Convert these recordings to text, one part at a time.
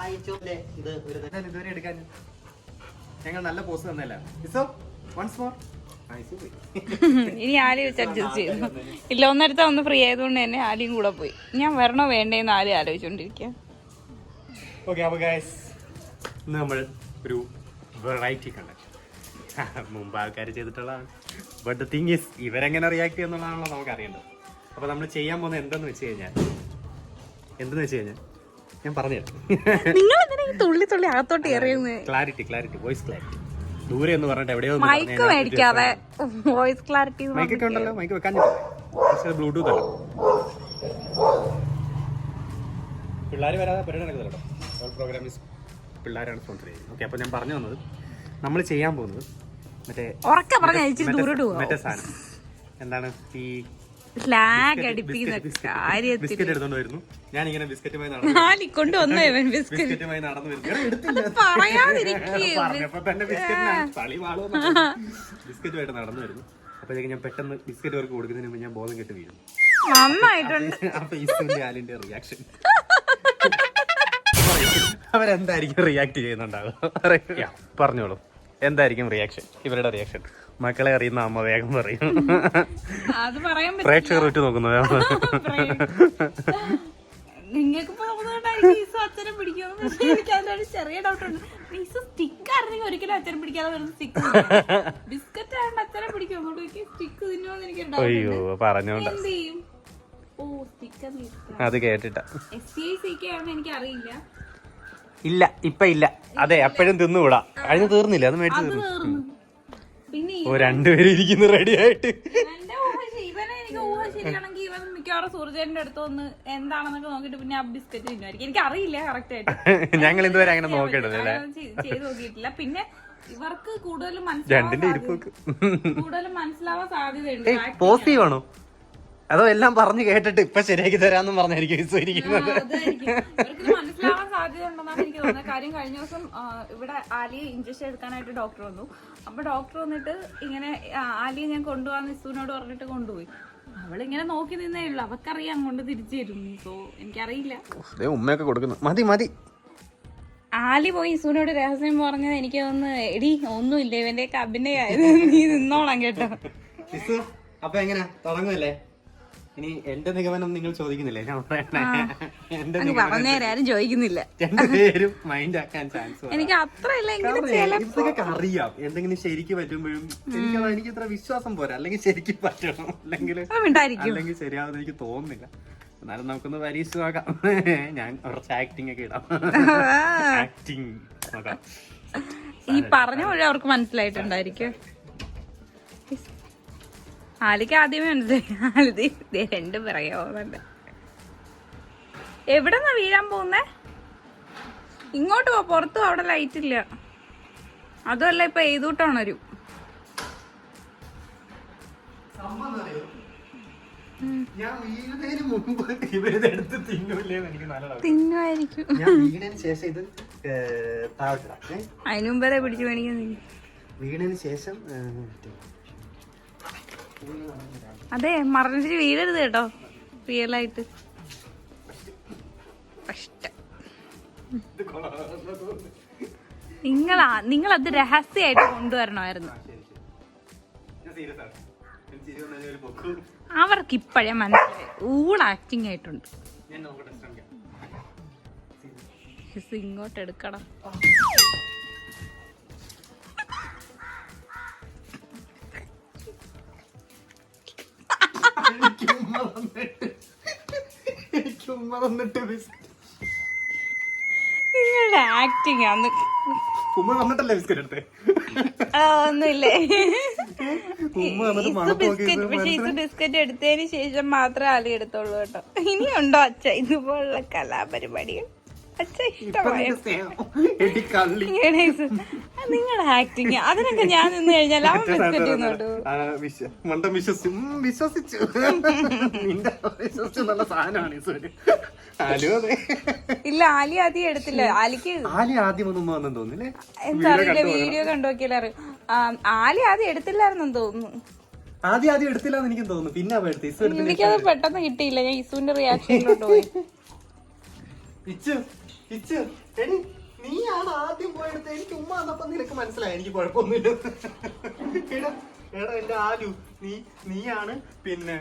ഇതുവരെ എടുക്കാൻ? ഞങ്ങൾ നല്ല പോസ് തന്നല്ല? ഇസോ വൺസ് മോർ ഇനി ആലി വെച്ച് അഡ്ജസ്റ്റ് ചെയ്തു. ഇല്ല ഒന്നടുത്ത ഒന്ന് ഫ്രീ ആയതുകൊണ്ട് തന്നെ ആലിയും കൂടെ പോയി. ഞാൻ വരണോ വേണ്ടേന്ന് ആലി ആലോചിച്ചോണ്ടിരിക്കുക ഓക്കെ അപ്പോൾ ഗൈസ് ഇന്ന് നമ്മൾ ഒരു വെറൈറ്റി കണ്ട മുമ്പ് ആൾക്കാർ ചെയ്തിട്ടുള്ളതാണ്. ബട്ട് ദ തിങ് ഇസ് ഇവരെങ്ങനെ റിയാക്ട് ചെയ്യുന്നുള്ളതാണല്ലോ നമുക്ക് അറിയേണ്ടത് അപ്പോൾ നമ്മൾ ചെയ്യാൻ പോകുന്നത് എന്തെന്ന് വെച്ച് കഴിഞ്ഞാൽ എന്തെന്ന് വെച്ച് കഴിഞ്ഞാൽ ഞാൻ പറഞ്ഞു നിങ്ങൾ ഈ തുള്ളി തുള്ളി അകത്തോട്ട് എറിയുന്നത് ക്ലാരിറ്റി ക്ലാരിറ്റി വോയിസ് ക്ലാരിറ്റി ദൂരെ എന്ന് പറഞ്ഞിട്ട് എവിടെയോ മൈക്ക് മേടിക്കാതെ വോയിസ് ക്ലാരിറ്റി മൈക്ക് ഒക്കെ ഉണ്ടല്ലോ മൈക്ക് വെക്കാൻ പക്ഷേ ബ്ലൂടൂത്ത് അല്ല. പിള്ളേർ വരാതെ പരിപാടി നടക്കുന്നുണ്ടോ ഓൾ പ്രോഗ്രാം ഇസ് പിള്ളേരാണ് സ്പോൺസർ ചെയ്യുന്നത്. ഓക്കെ അപ്പോൾ ഞാൻ പറഞ്ഞു വന്നത് നമ്മൾ ചെയ്യാൻ പോകുന്നത് മറ്റേ ഉറക്കെ പറഞ്ഞു മറ്റേ സാധനം. എന്താണ് ഈ ഫ്ലാഗ് അടിപ്പിക്കുന്ന കാര്യത്തിൽ. ബിസ്ക്കറ്റ് എടുത്തോണ്ട് ഞാൻ ഇങ്ങനെ ബിസ്ക്കറ്റുമായി നടന്നു ഇവൻ ബിസ്ക്കറ്റുമായി നടന്നു വരുന്നു. ബിസ്ക്കറ്റുമായിട്ട് നടന്നു വരുന്നു. അപ്പോഴേക്കും ഞാൻ പെട്ടെന്ന് ബിസ്ക്കറ്റ് അവർക്ക് കൊടുക്കുന്നതിന് മുമ്പ് ഞാൻ ബോധം കെട്ട് വീഴും. അപ്പൊ ആലിന്റെ റിയാക്ഷൻ അവരെന്തായിരിക്കും റിയാക്ട് ചെയ്യുന്നുണ്ടാവുക? പറഞ്ഞോളൂ. എന്തായിരിക്കും റിയാക്ഷൻ ഇവരുടെ റിയാക്ഷൻ മക്കളെ അറിയുന്ന അമ്മ വേഗം പറയും. പ്രേക്ഷകർ ഉറ്റു നോക്കുന്നത് അച്ഛനെ പക്ഷേ എനിക്ക് അതിലൊരു ചെറിയ ഡൗട്ട് ഉണ്ട്. ഈസു സ്റ്റിക്ക് ആയിരുന്നെങ്കിൽ ഒരിക്കലും അച്ഛനെ പിടിക്കാതെ വരുന്ന സ്റ്റിക്ക് ബിസ്ക്കറ്റ് ആയതുകൊണ്ട് അച്ഛനെ പിടിക്കും. അതുകൊണ്ട് എനിക്ക് സ്റ്റിക്ക് തിന്നുമെന്ന് എനിക്കൊരു ഡൗട്ട് അയ്യോ പറഞ്ഞോണ്ട. എന്ത് ചെയ്യും? ഓ സ്റ്റിക്ക് അത് കേട്ടിട്ടാ. S C I C K ആണെന്ന് എനിക്ക് അറിയില്ല ഇല്ല ഇപ്പൊ ഇല്ല. അതെ എപ്പോഴും തിന്നുകൂടാ കഴിഞ്ഞ തീർന്നില്ല? അത് മേടിച്ചു തീർന്നു. ഓ രണ്ടുപേരും ഇരിക്കുന്നു റെഡി ആയിട്ട്. ഞങ്ങൾ ഇതുവരെ അങ്ങനെ നോക്കിയിട്ടില്ല. പിന്നെ ഇവർക്ക് കൂടുതലും മനസ്സിലാവാൻ സാധ്യതയുണ്ട്. പോസിറ്റീവ് ആണോ? അതോ എല്ലാം പറഞ്ഞു കേട്ടിട്ട് ഇപ്പൊ ശരിയാക്കി തരാന്ന് പറഞ്ഞായിരിക്കും ഇരിക്കുന്നത് സാധ്യത ഉണ്ടെന്നാണ് എനിക്ക് തോന്നുന്നത്. കാര്യം കഴിഞ്ഞ ദിവസം ഇവിടെ ആലിയെ ഇഞ്ചക്ഷൻ എടുക്കാനായിട്ട് ഡോക്ടർ വന്നു. അപ്പൊ ഡോക്ടർ വന്നിട്ട് ഇങ്ങനെ ആലിയെ ഞാൻ കൊണ്ടുപോകാൻ നിസുവിനോട് പറഞ്ഞിട്ട് കൊണ്ടുപോയി. അവളിങ്ങനെ നോക്കി നിന്നേ ഉള്ളു. അവക്കറിയാം അങ്ങോട്ട് തിരിച്ചു തരും. സോ എനിക്കറിയില്ല. ദേ ഉമ്മയൊക്കെ കൊടുക്കുന്നു. മതി മതി. ആലി പോയി ഇസുവിനോട് രഹസ്യം പറഞ്ഞത് എനിക്ക് ഒന്ന് എടി ഒന്നുമില്ല. ഇവന്റെ ഒക്കെ അഭിനയായത് നീ നിന്നോളാം കേട്ടോ. അപ്പൊ എങ്ങനെ തുടങ്ങുമല്ലേ ഇനി എന്റെ നിഗമനം നിങ്ങൾ ചോദിക്കുന്നില്ലേ? ഞാൻ പറയട്ടെ. എന്റെ അങ്ങ് പറഞ്ഞേരെ ആരും ചോദിക്കുന്നില്ല. രണ്ടുപേരും മൈൻഡ് ആക്കാൻ ചാൻസ് എനിക്ക് അത്ര ഇല്ല എങ്കിലും ചില ഇതൊക്കെ അറിയാം. എന്തെങ്കിലും ശരിക്ക് പറ്റുമ്പോഴും എനിക്ക് എനിക്ക് ഇത്ര വിശ്വാസം പോരാ. അല്ലെങ്കിൽ ശരിക്ക് പറ്റണം. അല്ലെങ്കിൽ മിണ്ടായിരിക്കും. അല്ലെങ്കിൽ ശരിയാവുന്ന എനിക്ക് തോന്നുന്നില്ല. എന്നാലും നമുക്കൊന്ന് പരീക്ഷ നോക്കാം. ഞാൻ കുറച്ച് ആക്ടിങ് ഒക്കെ ഇടാം. ആക്ടിങ് നോക്കാം. ഈ പറഞ്ഞ വഴി അവർക്ക് മനസ്സിലായിട്ടുണ്ടായിരിക്കും. ആലിക്ക് ആദ്യമേ മനസ്സിലായി ആലിത് രണ്ട് പിറകെ പോകുന്നുണ്ട്. എവിടെന്നാ വീഴാൻ പോകുന്നേ? ഇങ്ങോട്ട് പോ പുറത്തു അവിടെ ലൈറ്റ് ഇല്ല. അതുമല്ല ഇപ്പൊ എഴുതൂട്ടാണ് ഒരു. വീഴുന്നതിന് മുമ്പ് ഇവരിത് എടുത്ത് തിന്നൂല്ലേന്ന് എനിക്ക് നല്ല doubt. തിന്നുമായിരിക്കും. ഞാൻ വീണതിന് ശേഷം ഇത് താഴ്ത്തിടാം ഏ? അതിനു മുമ്പേ പിടിച്ചു മേടിക്കുന്നില്ല വീണതിന് ശേഷം അതെ മറിഞ്ഞിട്ട് വീഴരുത് കേട്ടോ. റിയൽ ആയിട്ട്. കഷ്ടം. നിങ്ങളാ അത് രഹസ്യമായിട്ട് കൊണ്ടുവരണമായിരുന്നു. അവർക്ക് ഇപ്പോഴേ മനസ്സിലായി. ഊൾ ആക്ടിങ് ആയിട്ടുണ്ട്. ഇങ്ങോട്ട് എടുക്കണം നിങ്ങളുടെ ആക്ടിങ് അന്ന് ഉമ്മ തന്നിട്ടല്ലേ ബിസ്ക്കറ്റ് എടുത്തേ? ഒന്നുമില്ലേ? ബിസ്ക്കറ്റ് പക്ഷെ ഇത് ബിസ്ക്കറ്റ് എടുത്തതിന് ശേഷം മാത്രമേ ആലി എടുത്തോളൂ കേട്ടോ. ഇനിയുണ്ടോ അച്ഛ? ഇതുപോലുള്ള കലാപരിപാടികൾ. അച്ഛ ഇഷ്ടമായ? നിങ്ങളുടെ ആക്ടിങ് അതിനൊക്കെ ഞാൻ നിന്ന് കഴിഞ്ഞാൽ അവൻ ബിസ്ക്കറ്റ് തിന്നോട്ടു വിശ്വ- വിശ്വസിച്ചു വിശ്വസിച്ചു. നിന്റെ വിശ്വസിച്ചു നല്ല സാധനമാണ് ഈ സോര് ഇല്ല ആലി ആദ്യം എടുത്തില്ല. ആലിക്ക് ആലി ആദ്യം ഒന്നും വന്നെന്ന് തോന്നില്ലേ എന്താ അറിയില്ല വീഡിയോ കണ്ടു അറിയും. ആലി ആദ്യം എടുത്തില്ലായിരുന്നെന്ന് തോന്നുന്നു. ആദ്യം ആദ്യം എടുത്തില്ലാന്ന് എനിക്കും തോന്നുന്നു. പിന്നെ എനിക്കത് പെട്ടെന്ന് കിട്ടിയില്ല. ഞാൻ ഇസുവിന്റെ റിയാക്ഷനിലോട്ട് പോയി. ഇച്ചു ഇച്ചു നീയാണ് ആദ്യം പോയെടുത്ത് എനിക്ക് ഉമ്മ വന്നപ്പോ നിനക്ക് മനസ്സിലായി. എനിക്ക് കുഴപ്പമൊന്നുമില്ല. എടാ എടാ എന്റെ ആലു. നീ നീയാണ് പിന്നെ.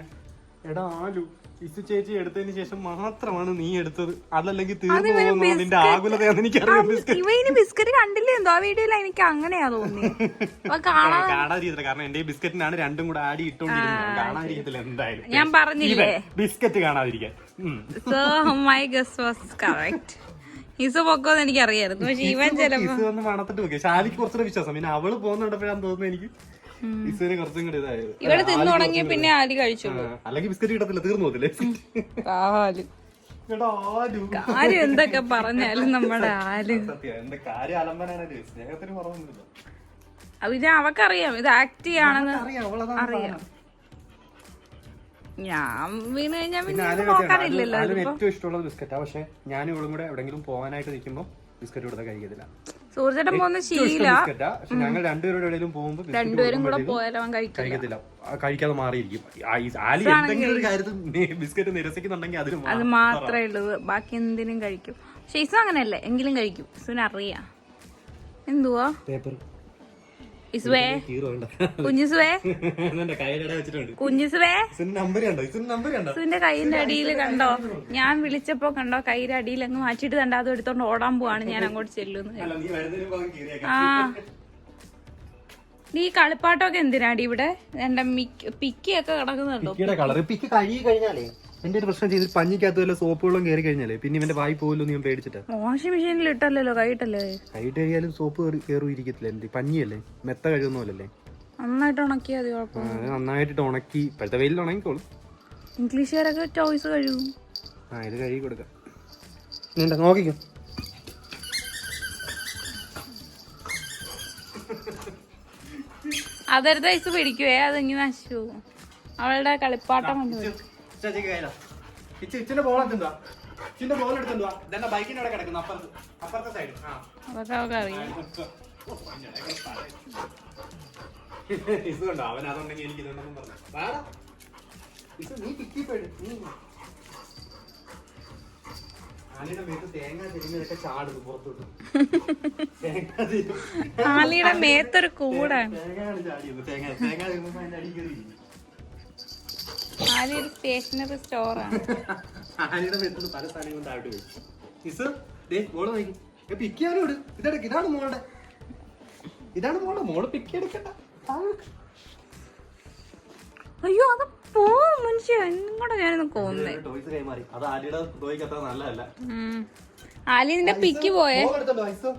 എടാ ആലു ഇസു ചേച്ചി എടുത്തതിന് ശേഷം മാത്രമാണ് നീ എടുത്തത്. അതല്ലെങ്കിൽ തീർന്നു പോകുന്നു നിന്റെ എനിക്കറിയാം. ബിസ്ക്കറ്റ്. കണ്ടില്ലേ? എന്തോ ആ വീഡിയോയിൽ എനിക്ക് അങ്ങനെയാ കാരണം എന്റെ ബിസ്ക്കറ്റിനാണ് രണ്ടും കൂടെ ആടി ഇട്ടോണ്ടിരുന്നത് കാണാതിരിക്കത്തില്ല എന്തായാലും. ഞാൻ പറഞ്ഞില്ലേ? ബിസ്ക്കറ്റ് കാണാതിരിക്കാൻ. So my guess was correct Isu പൊക്കോന്ന് എനിക്ക് അറിയായിരുന്നു പക്ഷെ ഇവൻ ചിലപ്പോ മണത്തിട്ട് നോക്കിയ ശാലിക്ക് കുറച്ചുകൂടെ വിശ്വാസം. പിന്നെ അവൾ പോകുന്നുണ്ടപ്പോഴാണ് തോന്നുന്നു എനിക്ക് ഇസുവിന് കുറച്ചും കൂടി ഇതായത്. ഇവിടെ തിന്നു തുടങ്ങിയ പിന്നെ ആലി കഴിച്ചു ആ, അല്ലെങ്കിൽ ബിസ്ക്കറ്റ് കിട്ടത്തില്ല തീർന്നു പോകത്തില്ലേ? ആലു ആരും എന്തൊക്കെ പറഞ്ഞാലും നമ്മുടെ ആൽ കാര്യം പിന്നെ അവക്കറിയാം. ഇത് ആക്ട് ചെയ്യാണെന്ന് അറിയാം. ഞാൻ വീണ് കഴിഞ്ഞാൽ പിന്നെ ഇതിപ്പോ. ഏറ്റവും ഇഷ്ടമുള്ളത് ബിസ്ക്കറ്റാ. പക്ഷെ ഞാനും ഇവളും കൂടെ എവിടെങ്കിലും പോകാനായിട്ട് നിൽക്കുമ്പോൾ ബിസ്ക്കറ്റ് കൊടുത്താൽ കഴിക്കത്തില്ല. സൂർജേട്ടൻ പോകുന്ന ശീല. ബിസ്ക്കറ്റാ. പക്ഷെ ഞങ്ങൾ രണ്ടുപേരുടെ എവിടെയെങ്കിലും പോകുമ്പോൾ രണ്ടുപേരും കൂടെ കൊടുക്കുമ്പോഴത്തേക്കും പോയാലും അവൻ കഴിക്കില്ല. കഴിക്കത്തില്ല. ആ, കഴിക്കാതെ മാറിയിരിക്കും. ആ, ഈ ആലി എന്തെങ്കിലും ഒരു കാര്യത്തിൽ നി- ബിസ്ക്കറ്റ് നിരസിക്കുന്നുണ്ടെങ്കിൽ അതിന് അത് മാത്രമേ ഉള്ളത് ബാക്കി എന്തിനും കഴിക്കും. പക്ഷെ ഇസു അങ്ങനെയല്ലേ. എങ്കിലും കഴിക്കും. ഇസുവിന് അറിയാം. എന്തുവാ? പേപ്പർ. ഇസുവേ കുഞ്ഞിസുവേ കുഞ്ഞിസുവേ. ഇതിന് നമ്പർ കണ്ടോ? ഇതിന് നമ്പർ കണ്ടോ? ഇസുവിന്റെ കൈയിന്റെ അടിയിൽ കണ്ടോ? ഞാൻ വിളിച്ചപ്പോ കണ്ടോ കൈയുടെ അടിയിൽ അങ്ങ് മാറ്റിട്ട് കണ്ടോ അത് എടുത്തോണ്ട് ഓടാൻ പോവാണ്. ഞാൻ അങ്ങോട്ട് ചെല്ലുന്നു. അല്ല നീ വരുന്നതിന് മുമ്പ് അവൻ കീറിയേക്കാം. ആ. നീ കളിപ്പാട്ടമൊക്കെ എന്തിനാടി ഇവിടെ? എന്റെ പിക്കിയൊക്കെ കിടക്കുന്നുണ്ടോ? കളർ പിക്ക് കഴുകി കഴിഞ്ഞാലേ എന്റെ ഒരു പ്രശ്നം ചെയ്തിട്ട് പഞ്ഞിക്കകത്ത് വല്ല സോപ്പ് വെള്ളം കയറി കഴിഞ്ഞാലേ? പിന്നെ ഇവന്റെ വായി പോകല്ലോ ഞാൻ പേടിച്ചിട്ട്. വാഷിംഗ് മെഷീനിൽ ഇട്ടല്ലോ കൈയിട്ടല്ലേ? കൈയിട്ട് കഴിയാലും സോപ്പ് കയറി ഇരിക്കത്തില്ല എന്ത്? പഞ്ഞിയല്ലേ? മെത്ത കഴിയുന്ന പോലല്ലേ? നന്നായിട്ട് ഉണക്കിയാൽ മതി കുഴപ്പം നന്നായിട്ട് ഉണക്കി. ഇപ്പോഴത്തെ വെയിലിൽ ഉണങ്ങിക്കോളും. ഇംഗ്ലീഷുകാരൊക്കെ ചോയ്സ് കഴിയും ആ ഇത് കഴുകി കൊടുക്കാം. നീണ്ട നോക്കിക്കോ. അതൊരു ഐസ് പിടിക്കുവേ അത് ഇങ്ങനെ നശിച്ചു. അവളുടെ കളിപ്പാട്ടം കൊണ്ട് ഇച്ചിന്റെ ബോൾ എടുത്തുണ്ടോ ഇച്ചിന്റെ ബോൾ എടുത്തുണ്ടോ ബൈക്കിന്റെ അവിടെ കിടക്കുന്നു അപ്പുറത്ത് അപ്പുറത്തെ സൈഡ് ആ. അതൊക്കെ അവൾക്ക് അറിയാം. ഇത് അവൻ അതുണ്ടെങ്കിൽ എനിക്ക് ഇതുണ്ടെന്നും പറഞ്ഞു. വാടാ. ഇത് നീ പെട് നീ ആനയുടെ മേത്ത് തേങ്ങ തിരിഞ്ഞതൊക്കെ ചാടുന്നു പുറത്തോട്ട്. തേങ്ങ തിരി- ആലിയുടെ മേത്തൊരു കൂടാണ്. തേങ്ങ ചാടിയത്. തേങ്ങ തേങ്ങ ആലി ഒരു സ്റ്റേഷനറി സ്റ്റോറാണ്. ആനയുടെ മേത്തുനിന്ന് പല സാധനങ്ങളും താഴോട്ട് പോയി ദേ മോൾ നോക്കി പിക്കാനോട് ഇതെടുക്ക് ഇതാണ് മോളുടെ. ഇതാണ് മോളെ മോൾ പിക്കി എടുക്കണ്ട അയ്യോ അത് പോ മനുഷ്യ. ഇങ്ങോട്ട് ഞാനൊന്ന് കൊന്നേ ടോയ്സ് കൈമാറി. അത് ആലിയുടെ ടോയ്ക്ക് അത്ര നല്ലതല്ല. ആലി നിന്റെ പിക്ക് പോയേ? ബോൾ എടുത്തല്ലോ ഐസു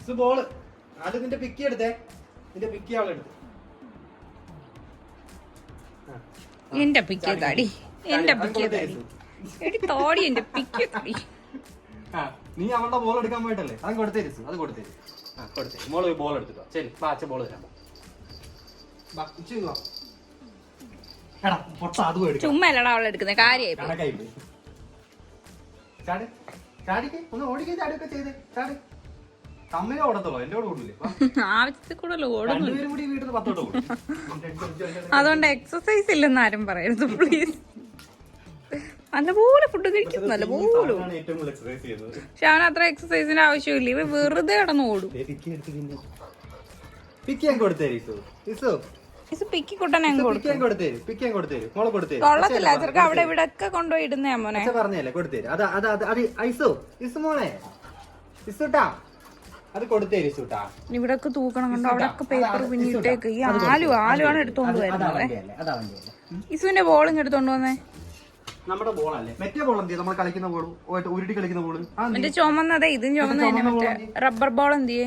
ഇസ് ബോൾ ആദ്യം നിന്റെ പിക്കി എടുത്തേ നിന്റെ പിക്കി അവളെടുത്ത് എന്റെ പിക്കിയ താടി. എന്റെ പിക്കിയ താടി. എടി തോടി എന്റെ പിക്കിയ താടി. നീ അവളുടെ ബോൾ എടുക്കാൻ പോയിട്ടല്ലേ? അത് കൊടുത്തേരു അത് കൊടുത്തേരു ആ കൊടുത്തേ. മോൾ ബോൾ എടുത്തിട്ടോ. ശരി ബോൾ തരാം. ചുമ്മാ അല്ലടാ അവളെ എടുക്കുന്നത് കാര്യമായി ചാട് ചാടിക്ക് ഒന്ന് ഓടിക്കേ ചാടിയൊക്കെ ചെയ്തേ. ചാട്. തമ്മിലെ ഓടത്തുള്ളൂ എന്റെ കൂടെ ഓടൂലേ. വാ. ആവശ്യത്തിൽ കൂടുതൽ ഓടുന്നു രണ്ടുപേരും കൂടി വീട്ടിൽ പത്തോട്ട് ഓടും. അതുകൊണ്ട് എക്സസൈസ് ഇല്ലെന്ന് ആരും പറയരുത് പ്ലീസ് നല്ലപോലെ ഫുഡ് കഴിക്കും നല്ലപോലെ പക്ഷെ അവൻ അത്ര എക്സസൈസിന്റെ ആവശ്യമില്ല ഇവ വെറുതെ കിടന്ന് ഓടും. കൊള്ളത്തില്ല ചെറുക്ക അവിടെ ഇവിടെ ഒക്കെ കൊണ്ടുപോയി ഇടുന്നേ മോനെ പറഞ്ഞല്ലേ കൊടുത്തേര് അത് അത് അത് ഐസോ ഐസു ഇസു മോളെ. ഇസുട്ടാ അത് കൊടുത്തേരി സൂട്ടാ ഇവിടെ തൂക്കണം കണ്ടോ? അവിടെ പേപ്പർ പിന്നിട്ടേക്ക് ഈ ആലു ആലുവാണ് എടുത്തോണ്ട് വരുന്നത്. ഇസുവിന്റെ ബോളിങ് എടുത്തോണ്ട് വന്നേ. നമ്മുടെ ബോളല്ലേ മറ്റേ ബോൾ എന്ത് നമ്മൾ കളിക്കുന്ന ബോൾ ഉരുട്ടി കളിക്കുന്ന ബോൾ ചുമന്നതേ ഇതും ചുമന്ന റബ്ബർ ബോൾ എന്ത്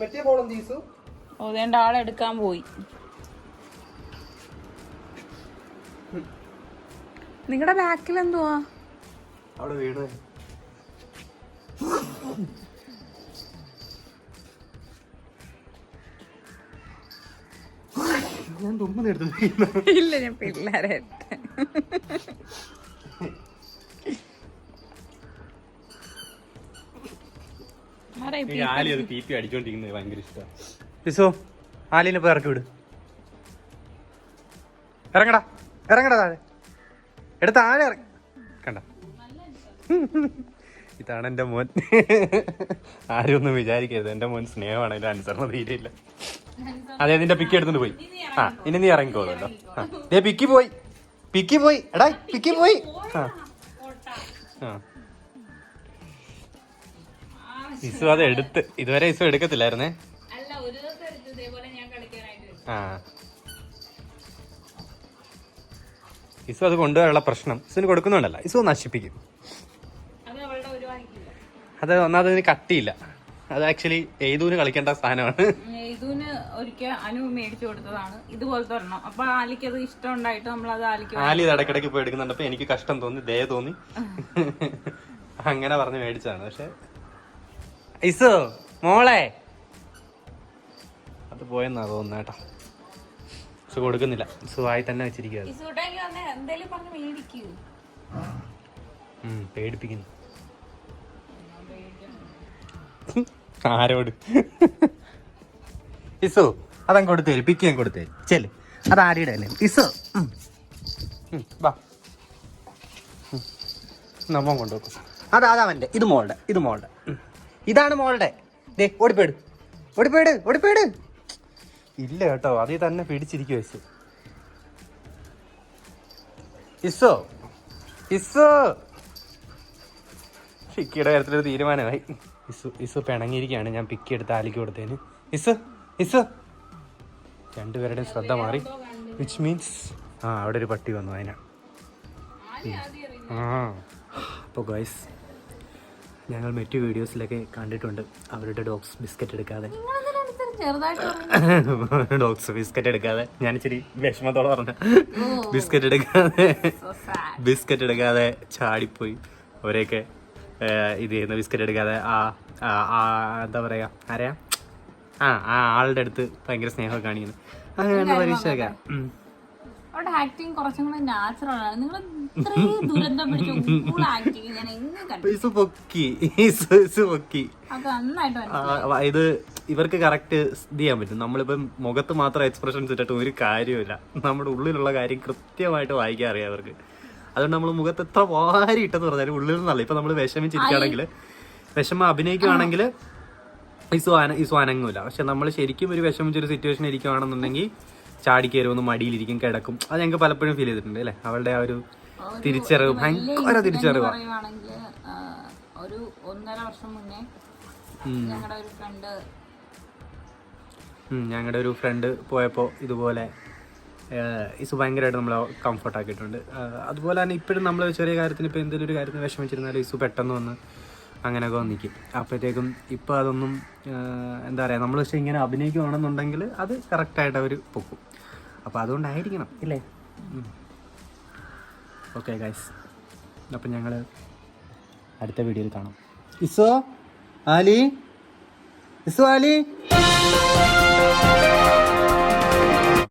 മറ്റേ ബോൾ എന്ത് ഇസു ഓ വേണ്ട ആളെടുക്കാൻ പോയി. നിങ്ങളുടെ ബാക്കിൽ എന്തുവാ? അവിടെ വീട് ഞാൻ നേരത്തെ ഇല്ല ഞാൻ പിള്ളേരെ ആലി അത് അടിച്ചോണ്ടിരിക്കുന്നത് ഭയങ്കര ഇഷ്ടമാണ് പിസോ ആലിനെ പോയി ഇറക്കി വിട്. ഇറങ്ങടാ ഇറങ്ങടാ താഴെ. എടുത്ത ആഴെ ഇറങ്ങ. കണ്ട. ഇതാണ് എന്റെ മോൻ. ആരും ഒന്നും വിചാരിക്കരുത്. എന്റെ മോൻ സ്നേഹമാണ് അതിന്റെ അനുസരണ തീരെയില്ല. അതെ നിന്റെ പിക്കി എടുത്തോണ്ട് പോയി. ആ ഇനി നീ ഇറങ്ങിക്കോളൂല്ലോ ആ. ദേ പിക്കി പോയി. പിക്കി പോയി. എടാ പിക്കി പോയി. ആ. ആ. ഇസു അത് എടുത്ത് ഇതുവരെ ഇസു എടുക്കത്തില്ലായിരുന്നേ. ആ. ഇസു അത് കൊണ്ടുവരാനുള്ള പ്രശ്നം ഇസുവിന് കൊടുക്കുന്നുണ്ടല്ല. ഇസു നശിപ്പിക്കും. അത് ഒന്നാമത് കട്ടിയില്ല. അത് ആക്ച്വലി ഏതൂന് കളിക്കേണ്ട സാധനമാണ്. എയ്തൂന് ഒരിക്കൽ അനു മേടിച്ചു കൊടുത്തതാണ്. ഇതുപോലത്തെ ഒരെണ്ണം. അപ്പൊ ആലിക്ക് അത് ഇഷ്ടം ഉണ്ടായിട്ട് നമ്മൾ അത് ആലിക്ക് ആലി ഇത് ഇടയ്ക്കിടയ്ക്ക് പോയി എടുക്കുന്നുണ്ടപ്പോ എനിക്ക് കഷ്ടം തോന്നി ദയ തോന്നി. അങ്ങനെ പറഞ്ഞ് മേടിച്ചതാണ്. പക്ഷെ ഇസോ മോളെ. അത് പോയെന്നാ തോന്നുന്നു കേട്ടോ. ഇസു കൊടുക്കുന്നില്ല. ഇസു ആയി തന്നെ വെച്ചിരിക്കുക പേടിപ്പിക്കുന്നു. ആരോട്? ഇസു അതങ്ങ് കൊടുത്തേര് പിക്ക് ഞാൻ കൊടുത്തേര് ചെൽ അത് ആരുടെ അല്ലേ? ഇസു. വാ. ഉം. നമ്മ കൊണ്ടുവെക്കും അതാ അതവന്റെ ഇത് മോളുടെ. ഇത് മോളുടെ. ഇതാണ് മോളുടെ. ദേ ഓടിപ്പേട് ഓടിപ്പേട് ഓടിപ്പേട് ഇല്ല കേട്ടോ. അതിൽ തന്നെ പിടിച്ചിരിക്കും ഇസു. ഇസോ. ഇസോ. ഷിക്കിയുടെ കാര്യത്തിലൊരു തീരുമാനമായി. ഇസു ഇസു പിണങ്ങിയിരിക്കുകയാണ്. ഞാൻ പിക്ക് എടുത്ത് ആലിക്ക് കൊടുത്തതിന്. ഇസു ഇസു. രണ്ടുപേരുടെയും ശ്രദ്ധ മാറി. വിച്ച് മീൻസ് ആ അവിടെ ഒരു പട്ടി വന്നു അതിനാ. ആ. അപ്പോൾ ഗോയ്സ് ഞങ്ങൾ മറ്റു വീഡിയോസിലൊക്കെ കണ്ടിട്ടുണ്ട്. അവരുടെ ഡോഗ്സ് ബിസ്ക്കറ്റ് എടുക്കാതെ. ഡോഗ്സ് ബിസ്ക്കറ്റ് എടുക്കാതെ. ഞാൻ ഇച്ചിരി വിഷമത്തോടെ പറഞ്ഞു. ബിസ്ക്കറ്റ് എടുക്കാതെ. ബിസ്ക്കറ്റ് എടുക്കാതെ ചാടിപ്പോയി. അവരെയൊക്കെ ഇത് ചെയ്യുന്ന ബിസ്ക്കറ്റ് എടുക്കാതെ ആ എന്താ പറയാ ആരെയാ ആ ആ ആളുടെ അടുത്ത് ഭയങ്കര സ്നേഹമൊക്കെ കാണിക്കുന്നു. അങ്ങനെയാണ് പരീക്ഷയൊക്കെ. ഉം. അവിടെ ആക്ടിങ് കുറച്ചും കൂടെ നാച്ചുറൽ ആണ്. നിങ്ങൾ ഇത്രയും ദുരന്തം പിടിച്ച ആക്ടിങ് ഞാൻ എങ്ങനെ കണ്ടു ഇസു പൊക്കി. ഇസു ഇസു പൊക്കി. നന്നായിട്ട് ആ, മനസ്സിലായി വ- ഇത് ഇവർക്ക് കറക്റ്റ് ഇത് ചെയ്യാൻ പറ്റും. നമ്മളിപ്പം മുഖത്ത് മാത്രം എക്സ്പ്രഷൻസ് ഇട്ടിട്ട് ഒരു കാര്യമില്ല നമ്മുടെ ഉള്ളിലുള്ള കാര്യം കൃത്യമായിട്ട് വായിക്കാൻ അറിയാം അവർക്ക് അതുകൊണ്ട് നമ്മൾ മുഖത്ത് എത്ര വാരി ഇട്ടെന്ന് പറഞ്ഞാലും ഉള്ളിൽ നിന്നല്ല. ഇപ്പൊ നമ്മൾ വിഷമിച്ചിരിക്കുകയാണെങ്കിൽ വിഷമം അഭിനയിക്കുകയാണെങ്കിൽ ഈ സ്വാന ഈ അനങ്ങൂല പക്ഷെ നമ്മൾ ശരിക്കും ഒരു വിഷമിച്ചൊരു സിറ്റുവേഷൻ ഇരിക്കുകയാണെന്നുണ്ടെങ്കിൽ ചാടിക്കയറുമെന്ന് മടിയിലിരിക്കും കിടക്കും. അത് ഞങ്ങൾക്ക് പലപ്പോഴും ഫീൽ ചെയ്തിട്ടുണ്ട് അല്ലേ? അവളുടെ ആ ഒരു തിരിച്ചറിവ് ഭയങ്കര തിരിച്ചറിവ്. ഒരു ഒന്നര വർഷം മുന്നേ. ഞങ്ങളുടെ ഒരു ഫ്രണ്ട് ഞങ്ങളുടെ ഒരു ഫ്രണ്ട് പോയപ്പോൾ ഇതുപോലെ ഇസ് ഭയങ്കരമായിട്ട് നമ്മളെ കംഫർട്ടാക്കിയിട്ടുണ്ട് അതുപോലെ തന്നെ ഇപ്പോഴും നമ്മൾ ചെറിയ കാര്യത്തിന് ഇപ്പോൾ എന്തെങ്കിലും ഒരു കാര്യത്തിന് വിഷമിച്ചിരുന്നാലും ഇസു പെട്ടെന്ന് വന്ന് അങ്ങനെയൊക്കെ വന്ന് നിൽക്കും അപ്പോഴത്തേക്കും ഇപ്പോൾ അതൊന്നും എന്താ പറയുക നമ്മൾ പക്ഷേ ഇങ്ങനെ അഭിനയിക്കുകയാണെന്നുണ്ടെങ്കിൽ അത് കറക്റ്റായിട്ട് അവർ പൊക്കും. അപ്പോൾ അതുകൊണ്ടായിരിക്കണം ഇല്ലേ? ഓക്കെ ഗൈസ് അപ്പം ഞങ്ങൾ അടുത്ത വീഡിയോയിൽ കാണാം. ഇസോ ആലി? ഇസോ ആലി?